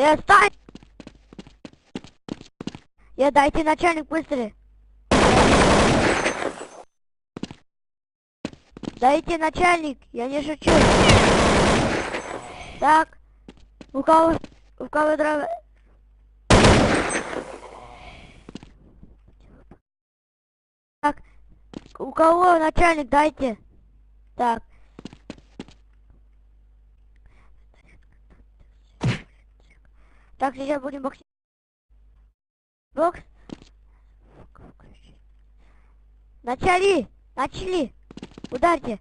Э, встань! Я дайте начальник быстрее. Дайте начальник, я не шучу. Так, у кого, у кого дрова... Так, у кого начальник дайте. Так. Так, сейчас будем боксить. Бокс. Начали! Начали! Ударьте!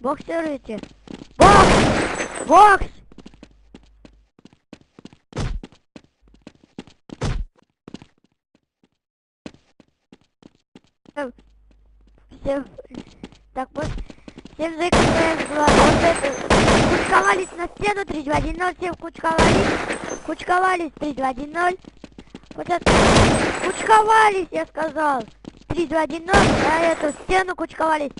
Боксируйте! Бокс! Бокс! Всем-. Так вот, всем закрываем глаза. Вот это. Кучковались на стену 3, 2, 1, 0. Всем кучковались. Кучковались 3, 2, 1, 0. Вот это. Кучковались, я сказал. 3, 2, 1, 0. На эту стену кучковались.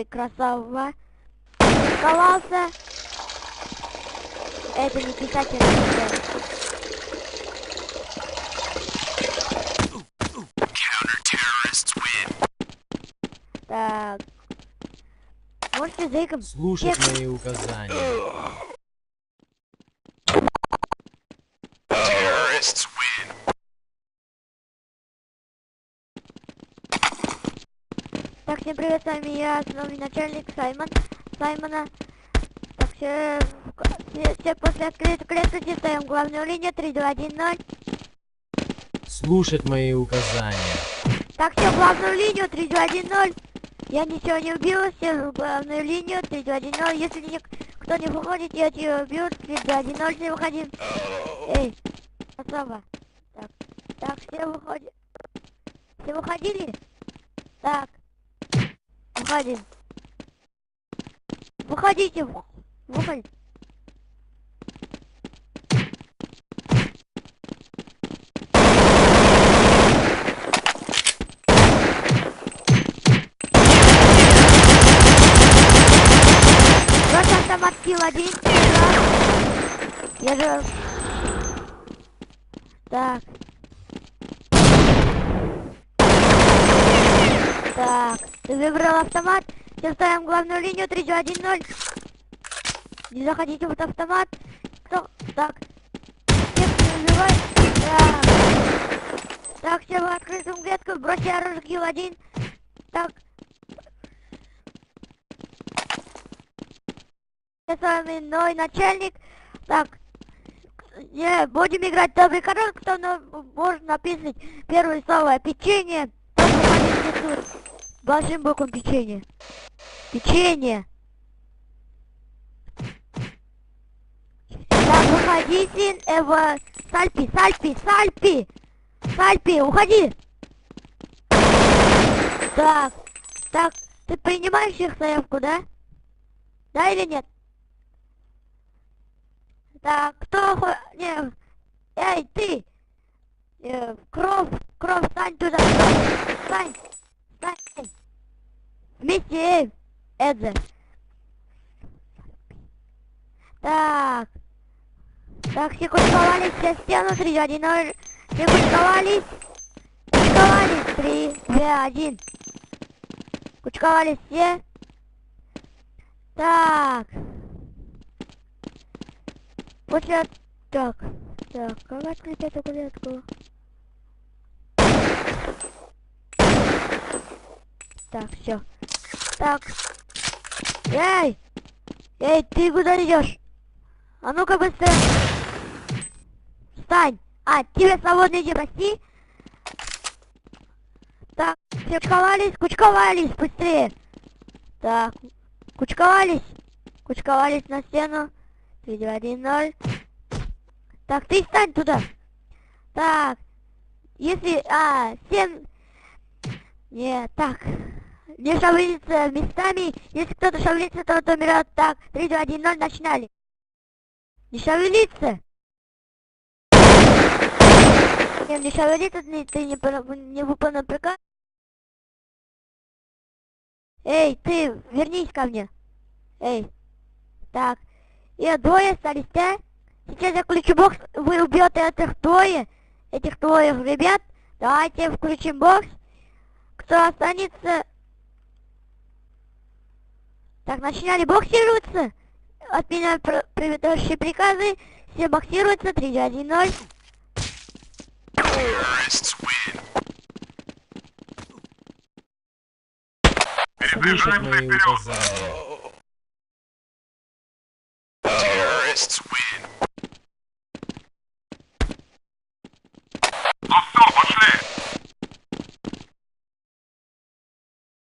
Ты красава. Кучковался. Это не писатель. это- Так. Можете заиком? Слушать мои указания. Так, всем привет, с вами я, новый начальник Саймон. Саймона. Так, все, все, все после открытой клетки встаем в главную линию 3, 2, 1, 0. Слушать мои указания. Так, все главную линию 3, 2, 1, 0. Я ничего не убил, все в главную линию 3, 2, 1, 0. Если ник- кто не выходит, я тебя убью 3, 2, 1, 0. Все выходим. Эй, особо. Так, так, все выходят. Все выходили? Так. Выходим. Выходите. в- Выходите. Вот автомат килл один. Я же... Так. Так, выбрал автомат. Все ставим главную линию 3, 2, 1, 0. Не заходите в этот автомат. Кто? Так. Всех не убивай. Так. Так, все в открытую клетку. Бросьте оружие килл один. Так. С вами новый начальник. Так. Не, будем играть добрый король, кто на- может написать первое слово печенье. Большим боком печенье. Печенье. Так, выходите, Эва. Сальпи, Сальпи, Сальпи. Сальпи, уходи. Так, так, ты принимаешь их заявку, да? Да или нет? Так, кто... Не, эй, ты! Э, кровь, кровь, стань туда, кровь, стань, стань! Вместе, Эдзе! Так, так, все кучковались, все стену, 3, 1, 0, все кучковались, кучковались, 3, 2, 1, кучковались все, так, После... Так, так, как открыть эту клетку? Так, все. Так. Эй! Эй, ты куда идешь? А ну-ка быстрее. Встань. А, тебе свободно иди, прости. Так, все кучковались, кучковались, быстрее. Так, кучковались. Кучковались на стену. 3, 2, 1, 0. Так, ты встань туда. Так, если... А, 7... Нет, так. Не шевелиться местами. Если кто-то шевелится, то тот умрет. Так, 3, 2, 1, 0, начинали. Не шевелиться. Не, шевелиться, ты, не, не выполнил приказ. Эй, ты, вернись ко мне. Эй. Так. И двое остались, да? Сейчас я включу бокс, вы убьете этих двое, этих двоих ребят. Давайте включим бокс. Кто останется... Так, начинали боксироваться. От меня пр- предыдущие приказы. Все боксируются. 3, 2, 1, 0. Слушать мои указания. Terrorists win. Ну все, пошли.